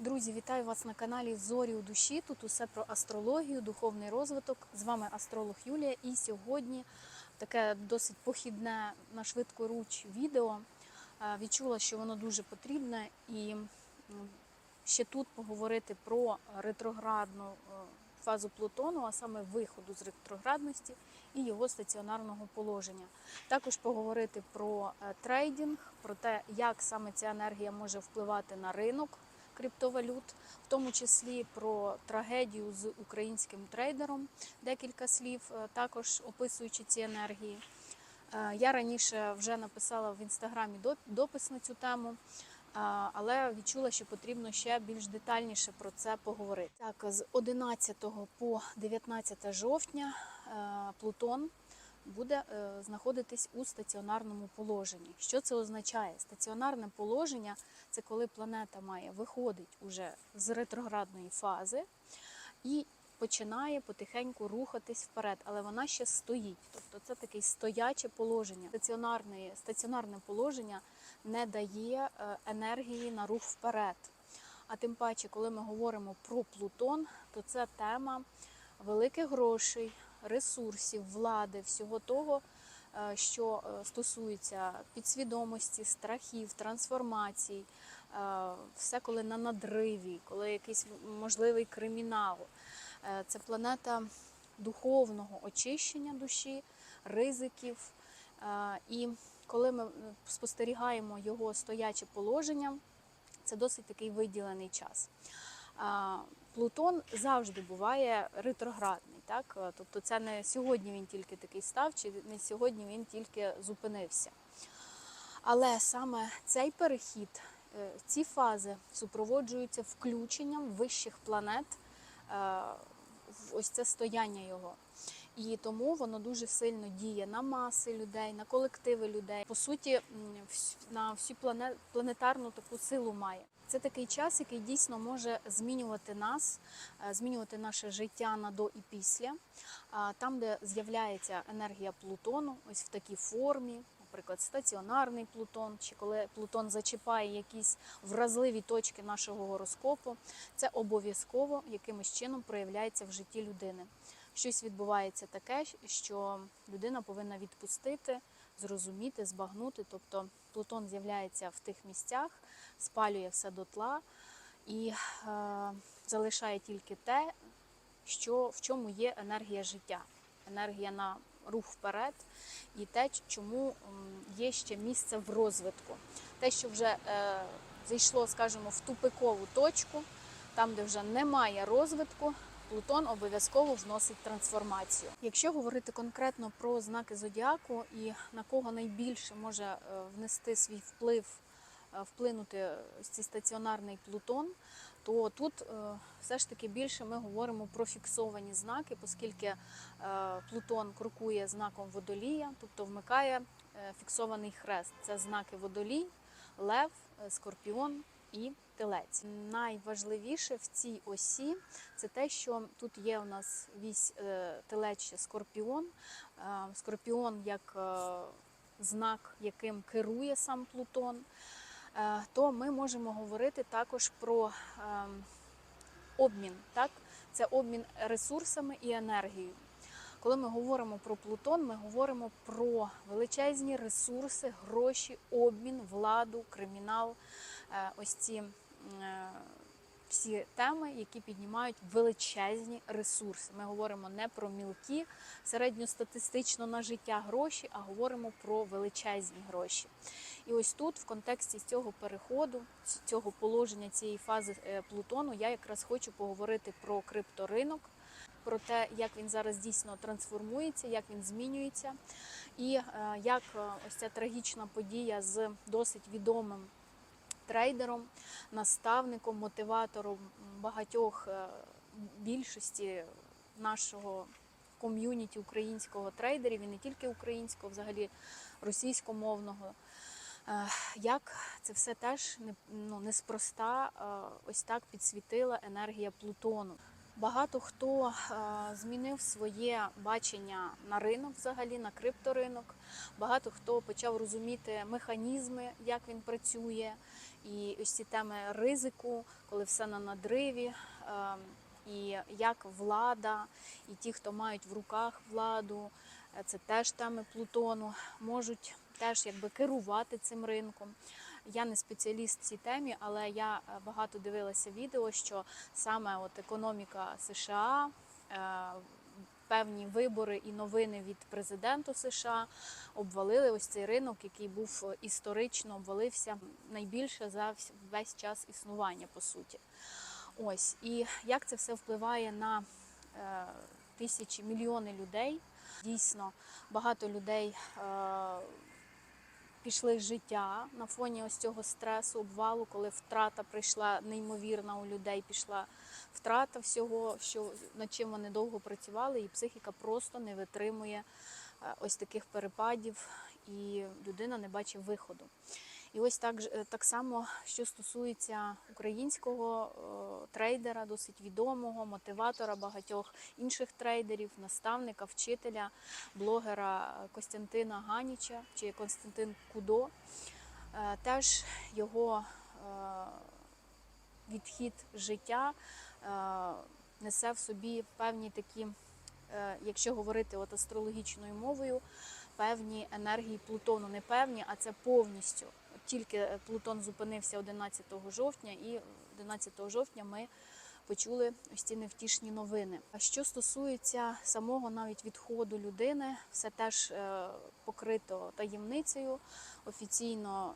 Друзі, вітаю вас на каналі Зорі у душі. Тут усе про астрологію, духовний розвиток. З вами астролог Юлія. І сьогодні таке досить похідне на швидку руч відео. Е, Відчула, що воно дуже потрібне, і ще тут поговорити про ретроградну е, фазу Плутону, а саме виходу з ретроградності і його стаціонарного положення. Також поговорити про е, трейдинг, про те, як саме ця енергія може впливати на ринок криптовалют, в тому числі про трагедію з українським трейдером, декілька слів, е, також описуючи ці енергії. Е, Я раніше вже написала в інстаграмі допис на цю тему, е, але відчула, що потрібно ще більш детальніше про це поговорити. Так, з 11 по 19 жовтня Плутон буде е, знаходитись у стаціонарному положенні. Що це означає? Стаціонарне положення це коли планета має виходить уже з ретроградної фази і починає потихеньку рухатись вперед, але вона ще стоїть. Тобто це таке стояче положення. Стаціонарне, стаціонарне положення не дає е, енергії на рух вперед. А тим паче, коли ми говоримо про Плутон, то це тема великих грошей, ресурсів, влади, всього того, е, що е, стосується підсвідомості, страхів, трансформацій, е, все коли на надриві, коли якийсь можливий кримінал. Це планета духовного очищення душі, ризиків. І коли ми спостерігаємо його стояче положення, це досить такий виділений час. Плутон завжди буває ретроградний, так? Е, Тобто це не сьогодні він тільки такий став, чи не сьогодні він тільки зупинився. Але саме цей перехід, е, ці фази супроводжуються включенням вищих планет е, в ось це стояння його. І тому воно дуже сильно діє на маси людей, на колективи людей. По суті, на всю планетарну таку силу має. Це такий час, який дійсно може змінювати нас, е, змінювати наше життя на до і після. Там, де з'являється енергія Плутону, ось в такій формі, наприклад, стаціонарний Плутон, чи коли Плутон зачіпає якісь вразливі точки нашого гороскопу, це обов'язково якимось чином проявляється в житті людини. Щось відбувається таке, що людина повинна відпустити, зрозуміти, збагнути. Тобто Плутон з'являється в тих місцях, спалює все дотла і е, залишає тільки те, що в чому є енергія життя, енергія на рух вперед, і те, чому є ще місце в розвитку. Те, що вже е, зайшло, скажімо, в тупикову точку, там, де вже немає розвитку. Плутон обов'язково вносить трансформацію. Якщо говорити конкретно про знаки зодіаку і на кого найбільше може е, внести свій вплив, е, вплинути цей стаціонарний Плутон, то тут е, все ж таки більше ми говоримо про фіксовані знаки, оскільки Плутон крокує знаком водолія, тобто вмикає фіксований хрест. Це знаки водолій, лев, скорпіон і телець. Найважливіше в цій осі це те, що тут є у нас вісь е, телеч скорпіон. Е, Скорпіон як е, знак, яким керує сам Плутон. То ми можемо говорити також про ем, обмін. Так? Це обмін ресурсами і енергією. Коли ми говоримо про Плутон, ми говоримо про величезні ресурси, гроші, обмін, владу, кримінал. Ось ці всі теми, які піднімають величезні ресурси. Ми говоримо не про мілкі, середньостатистично на життя гроші, а говоримо про величезні гроші. І ось тут, в контексті цього переходу, цього положення цієї фази е, Плутону, я якраз хочу поговорити про крипторинок, про те, як він зараз дійсно трансформується, як він змінюється, і е, як е, ось ця трагічна подія з досить відомим трейдером, наставником, мотиватором багатьох е, більшості нашого ком'юніті українського трейдерів, і не тільки українського, взагалі російськомовного. Е, Як це все теж ну, неспроста е, ось так підсвітила енергія Плутону. Багато хто е, змінив своє бачення на ринок, взагалі на крипторинок. Багато хто почав розуміти механізми, як він працює, і ось ці теми ризику, коли все на надриві, е, і як влада, і ті, хто мають в руках владу, е, це теж теми Плутону, можуть теж якби керувати цим ринком. Я не спеціаліст в цій темі, але я е, багато дивилася відео, що саме от економіка США, е, певні вибори і новини від президента США обвалили ось цей ринок, який був е, історично обвалився найбільше за весь час існування, по суті. Ось і як це все впливає на е, тисячі мільйони людей. Дійсно, багато людей е, пішли життя на фоні ось цього стресу, обвалу, коли втрата прийшла неймовірна у людей, пішла втрата всього, що над чим вони довго працювали, і психіка просто не витримує е, ось таких перепадів, і людина не бачить виходу. І ось так, е, так само, що стосується українського е, трейдера, досить відомого, мотиватора багатьох інших трейдерів, наставника, вчителя, блогера Костянтина Ганіча чи Константин Кудо. Е, Теж його е, відхід життя е, несе в собі певні такі, е, якщо говорити от астрологічною мовою, певні енергії Плутону. Не певні, а це повністю. Тільки Плутон зупинився 11 жовтня, і 11 жовтня ми почули ось ці невтішні новини. А що стосується самого навіть відходу людини, все теж е, покрито таємницею. Офіційно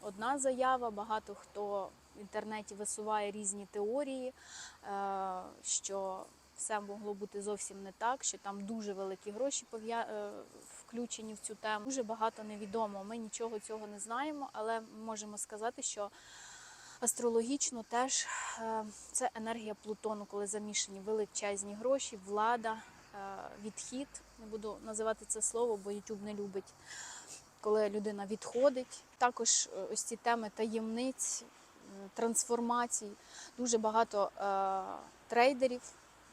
одна заява. Багато хто в інтернеті висуває різні теорії, е, що все могло бути зовсім не так, що там дуже великі гроші е, включені в цю тему. Дуже багато невідомо. Ми нічого цього не знаємо, але можемо сказати, що астрологічно теж е, це енергія Плутону, коли замішані величезні гроші, влада, е, відхід. Не буду називати це слово, бо YouTube не любить. Коли людина відходить, також ось ці теми таємниць, трансформацій. Дуже багато трейдерів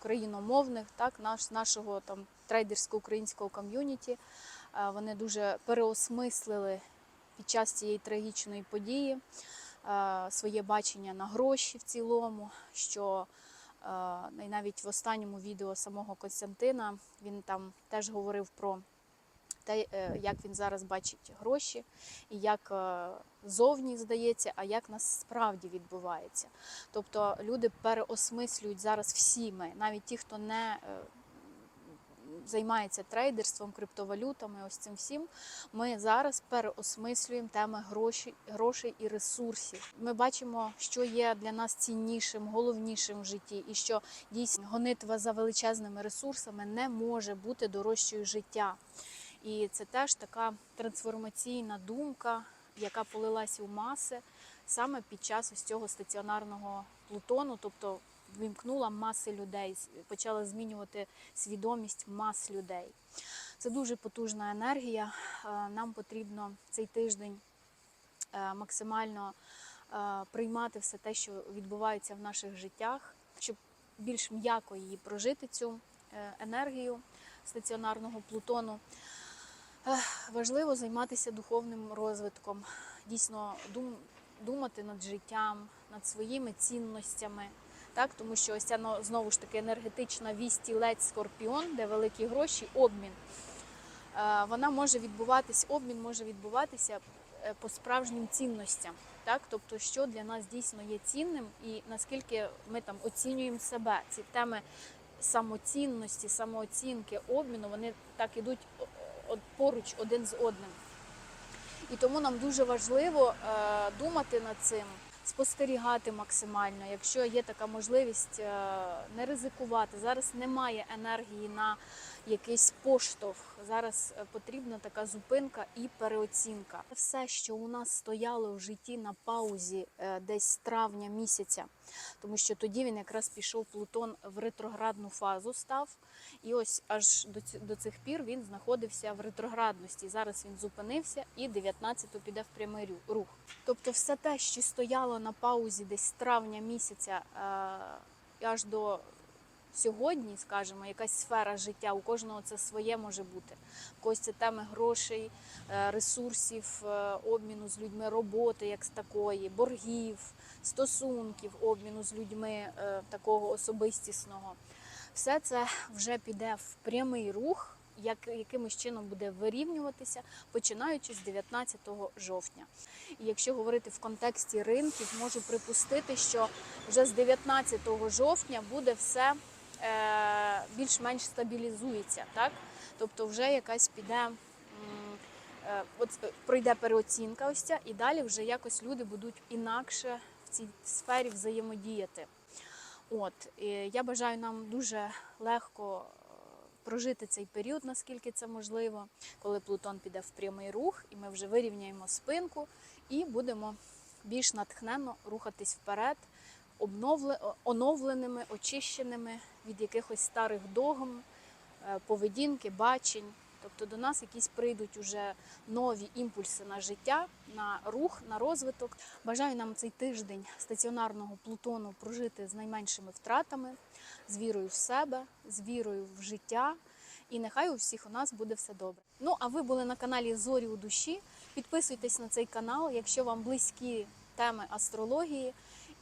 україномовних, так, наш, нашого там трейдерсько-українського ком'юніті. Е, вони дуже переосмислили під час цієї трагічної події е, своє бачення на гроші в цілому. Що е, навіть в останньому відео самого Костянтина він там теж говорив про те, е, як він зараз бачить гроші, і як е, зовні здається, а як насправді відбувається. Тобто люди переосмислюють зараз всі ми, навіть ті, хто не е, займається трейдерством, криптовалютами, ось цим всім. Ми зараз переосмислюємо теми грошей, грошей і ресурсів. Ми бачимо, що є для нас ціннішим, головнішим в житті, і що дійсно гонитва за величезними ресурсами не може бути дорожчою життя. І це теж така трансформаційна думка, яка полилася у маси саме під час ось цього стаціонарного плутону, тобто вімкнула маси людей, почала змінювати свідомість мас людей. Це дуже потужна енергія. Е, Нам потрібно цей тиждень е, максимально е, приймати все те, що відбувається в наших життях, щоб більш м'яко її прожити, цю енергію стаціонарного плутону. Важливо займатися духовним розвитком, дійсно дум, думати над життям, над своїми цінностями. Так, тому що ось ця знову ж таки енергетична вість тілець скорпіон, де великі гроші, обмін. Е, Вона може відбуватись, обмін може відбуватися е, по справжнім цінностям. Так, тобто, що для нас дійсно є цінним, і наскільки ми там оцінюємо себе. Ці теми самоцінності, самооцінки, обміну, вони так ідуть поруч один з одним. І тому нам дуже важливо е, думати над цим, спостерігати максимально, якщо є така можливість е, не ризикувати. Зараз немає енергії на якийсь поштовх. Зараз е, потрібна така зупинка і переоцінка. Все, що у нас стояло в житті на паузі е, десь травня місяця, тому що тоді він якраз пішов Плутон в ретроградну фазу став. І ось аж до, цих пір він знаходився в ретроградності. Зараз він зупинився і 19-го піде в прямий рух. Тобто, все те, що стояло на паузі десь травня місяця е, аж до сьогодні, скажімо, якась сфера життя, у кожного це своє може бути. У це теми грошей, е, ресурсів, е, обміну з людьми, роботи як з такої, боргів, стосунків, обміну з людьми е, такого особистісного. Все це вже піде в прямий рух, як якимось чином буде вирівнюватися, починаючи з 19 жовтня. І якщо говорити в контексті ринків, можу припустити, що вже з 19 жовтня буде все більш-менш стабілізується, так? Тобто вже якась піде. е, От е, пройде переоцінка ось ця, і далі вже якось люди будуть інакше в цій сфері взаємодіяти. От я бажаю нам дуже легко е, прожити цей період, наскільки це можливо, коли Плутон піде в прямий рух, і ми вже вирівняємо спинку і будемо більш натхненно рухатись вперед, оновленими, очищеними від якихось старих догм, е, поведінки, бачень. Тобто до нас якісь прийдуть уже нові імпульси на життя, на рух, на розвиток. Бажаю нам цей тиждень стаціонарного Плутону прожити з найменшими втратами, з вірою в себе, з вірою в життя. І нехай у всіх у нас буде все добре. Ну а ви були на каналі Зорі у душі. Підписуйтесь на цей канал, якщо вам близькі теми астрології.